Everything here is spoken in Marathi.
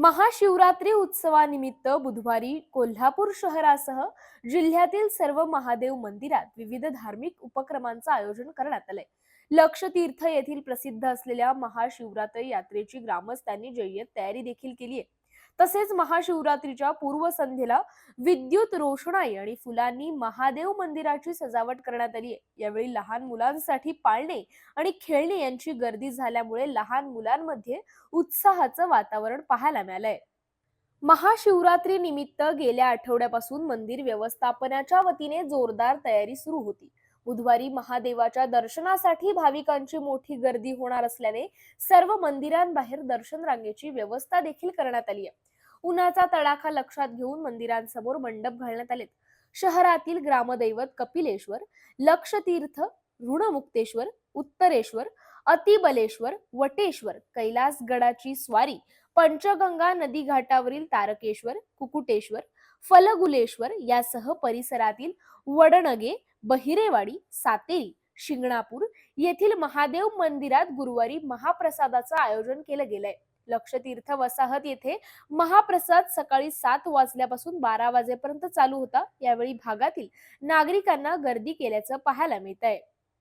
महाशिवरात्री उत्सवानिमित्त बुधवारी कोल्हापूर शहरासह जिल्ह्यातील सर्व महादेव मंदिरात विविध धार्मिक उपक्रमांचं आयोजन करण्यात आलंय. लक्षतीर्थ येथील प्रसिद्ध असलेल्या महाशिवरात्री यात्रेची ग्रामस्थांनी जय्यत तयारी देखील केली आहे तसेच महाशिवरात्रीच्या पूर्वसंध्येला विद्युत रोषणाई आणि फुलांनी महादेव मंदिराची सजावट करण्यात आली आहे. यावेळी लहान मुलांसाठी पाळणे आणि खेळणे यांची गर्दी झाल्यामुळे लहान मुलांमध्ये उत्साहाचं वातावरण पाहायला मिळालंय. महाशिवरात्री निमित्त गेल्या आठवड्यापासून मंदिर व्यवस्थापनाच्या वतीने जोरदार तयारी सुरू होती. बुधवारी महादेवाच्या दर्शनासाठी भाविकांची मोठी गर्दी होणार असल्याने सर्व मंदिरांबाहेर दर्शन रांगेची व्यवस्था देखील करण्यात आली आहे. उन्हाचा तडाखा लक्षात घेऊन मंदिरांसमोर मंडप घालण्यात आलेत. शहरातील ग्रामदैवत कपिलेश्वर लक्षतीर्थ ऋणमुक्तेश्वर उत्तरेश्वर अतिबलेश्वर वटेश्वर कैलासगडाची स्वारी पंचगंगा नदी घाटावरील तारकेश्वर कुकुटेश्वर फलगुलेश्वर यासह परिसरातील वडणगे बहिरेवाडी सातेरी शिंगणापूर येथील महादेव मंदिरात गुरुवारी महाप्रसादाचं आयोजन केलं गेलंय. लक्षतीर्थ वसाहत येथे महाप्रसाद सकाळी सात वाजल्यापासून बारा वाजेपर्यंत चालू होता. यावेळी भागातील नागरिकांना गर्दी केल्याचं पाहायला मिळत आहे